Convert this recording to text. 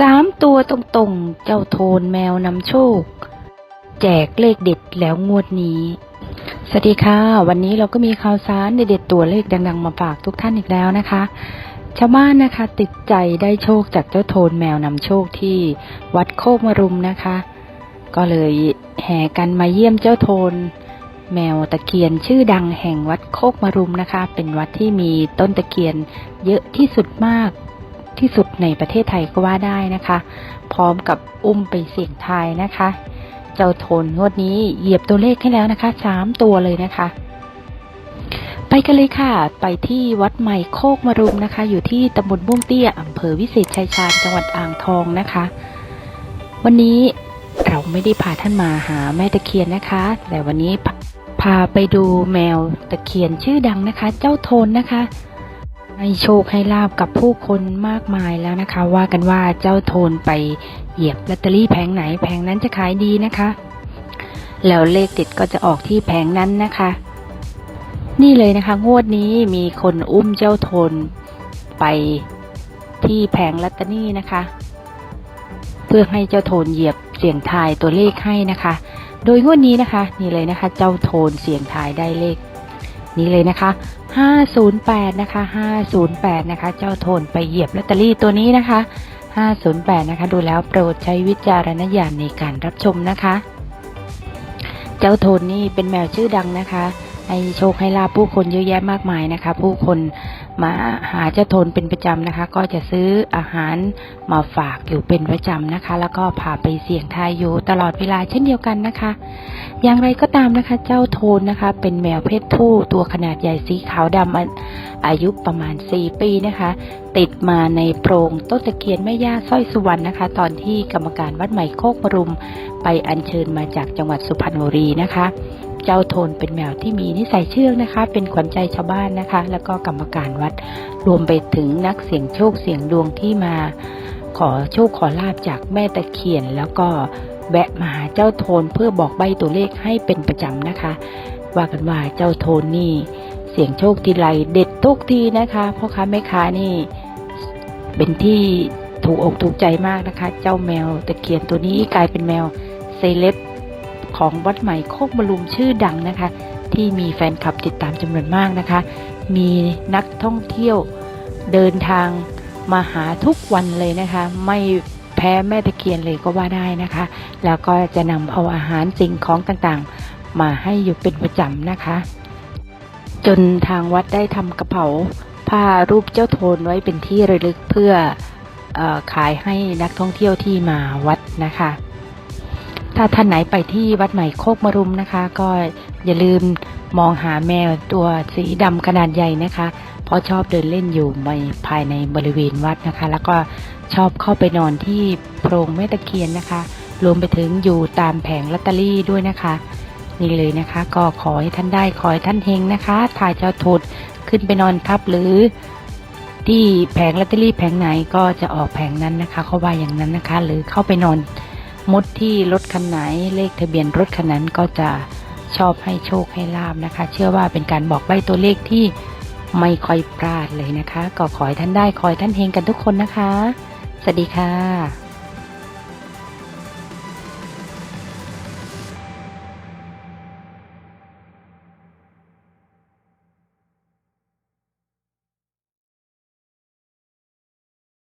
สามตัวตรงๆ เจ้าโทนแมวนำโชค แจกเลขเด็ดแล้วงวดนี้ สวัสดีค่ะ วันนี้เราก็มีข่าวสารเด็ดๆตัวเลขดังๆ มาฝากทุกท่านอีกแล้วนะคะ ชาวบ้านนะคะติดใจได้โชคจากเจ้าโทนแมวนำโชคที่วัดโคกมรุมนะคะ ก็เลยแห่กันมาเยี่ยมเจ้าโทนแมวตะเคียนชื่อดังแห่งวัดโคกมรุมนะคะ เป็นวัดที่มีต้นตะเคียนเยอะที่สุดมาก ที่สุดในประเทศไทยก็ว่าได้นะคะ พร้อมกับอุ้มไปเสี่ยงทายนะคะ เจ้าโทนงวดนี้เหยียบตัวเลขให้แล้วนะคะสามตัวเลยนะคะ ไปกันเลยค่ะ ไปที่วัดใหม่โคกมรุมนะคะ อยู่ที่ตำบลม่วงเตี้ยอำเภอวิเศษชัยชาญจังหวัดอ่างทองนะคะ วันนี้เราไม่ได้พาท่านมาหาแม่ตะเคียนนะคะ แต่วันนี้พพาไปดูแมวตะเคียนชื่อดังนะคะ เจ้าโทนนะคะ ให้โชคให้ลาบกับผู้คนมากมายแล้วนะคะ ว่ากันว่าเจ้าโทนไปเหยียบลอตเตอรี่แผงไหนแผงนั้นจะขายดีนะคะ แล้วเลขติดก็จะออกที่แผงนั้นนะคะ นี่เลยนะคะ งวดนี้มีคนอุ้มเจ้าโทนไปที่แผงลอตเตอรี่นะคะ เพื่อให้เจ้าโทนเหยียบเสียงทายตัวเลขให้นะคะ โดยงวดนี้นะคะ นี่เลยนะคะ เจ้าโทนเสียงทายได้เลข นี้เลยนะคะ 508 นะคะ 508 นะคะ เจ้าโทนไปเหยียบลอตเตอรี่ตัวนี้นะคะ 508 นะคะ ดูแล้วโปรดใช้วิจารณญาณในการรับชมนะคะ เจ้าโทนนี่เป็นแมวชื่อดังนะคะให้โชคให้ลาบผู้คนเยอะแยะมากมายนะคะ ผู้คน มาหาเจ้าโทนเป็นประจำนะคะ ก็จะซื้ออาหารมาฝากอยู่เป็นประจำนะคะ แล้วก็พาไปเสี่ยงทายอยู่ตลอดเวลาเช่นเดียวกันนะคะ อย่างไรก็ตามนะคะ เจ้าโทนนะคะ เป็นแมวเพศผู้ตัวขนาดใหญ่สีขาวดำอาอายุประมาณ 4 ปีนะคะ ติดมาในโพรงต้นตะเคียนแม่ย่าสร้อยสุวรรณนะคะ ตอนที่กรรมการวัดใหม่โคกมรุม ไปอัญเชิญมาจากจังหวัดสุพรรณบุรีนะคะ เจ้าโทนเป็นแมวที่มีนิสัยเชื่องนะคะ เป็นขวัญใจชาวบ้านนะคะ แล้วก็กรรมการวัด รวมไปถึงนักเสี่ยงโชคเสี่ยงดวงที่มา ขอโชคขอลาบจากแม่ตะเคียน แล้วก็แวะมาหาเจ้าโทนเพื่อบอกใบตัวเลขให้เป็นประจำนะคะ ว่ากันว่าเจ้าโทนนี่เสี่ยงโชคทีไรเด็ดทุกทีนะคะพ่อค้าแม่ค้านี่เป็นที่ถูกอกถูกใจมากนะคะ เจ้าแมวตะเคียนตัวนี้กลายเป็นแมวเซเลบ ของวัดใหม่โคกมะลุมชื่อดังนะคะ ที่มีแฟนคลับติดตามจำนวนมากนะคะ มีนักท่องเที่ยวเดินทางมาหาทุกวันเลยนะคะ ไม่แพ้แม่ตะเคียนเลยก็ว่าได้นะคะ แล้วก็จะนำเอาอาหารสิ่งของต่างๆ มาให้อยู่เป็นประจำนะคะ จนทางวัดได้ทำกระเป๋าผ้ารูปเจ้าโทนไว้เป็นที่ระลึกเพื่อออขายให้นักท่องเที่ยวที่มาวัดนะคะ ถ้าท่านไหนไปที่วัดใหม่โคกมรุมนะคะ ก็อย่าลืมมองหาแมวตัวสีดำขนาดใหญ่นะคะ เพราะชอบเดินเล่นอยู่ในภายในบริเวณวัดนะคะ แล้วก็ชอบเข้าไปนอนที่โพรงแม่ตะเคียนนะคะ รวมไปถึงอยู่ตามแผงลอตเตอรี่ด้วยนะคะ นี่เลยนะคะ ก็ขอให้ท่านได้ขอให้ท่านเฮงนะคะ ถ่ายเจ้าโทดขึ้นไปนอนทับหรือ ที่แผงลอตเตอรี่แผงไหนก็จะออกแผงนั้นนะคะ เขาว่าอย่างนั้นนะคะ หรือเข้าไปนอน มุดที่รถคันไหนเลขทะเบียนรถคันนั้นก็จะชอบให้โชคให้ลาบนะคะ เชื่อว่าเป็นการบอกใบตัวเลขที่ไม่ค่อยพลาดเลยนะคะ ก็ขอให้ท่านได้ขอให้ท่านเฮงกันทุกคนนะคะ สวัสดีค่ะ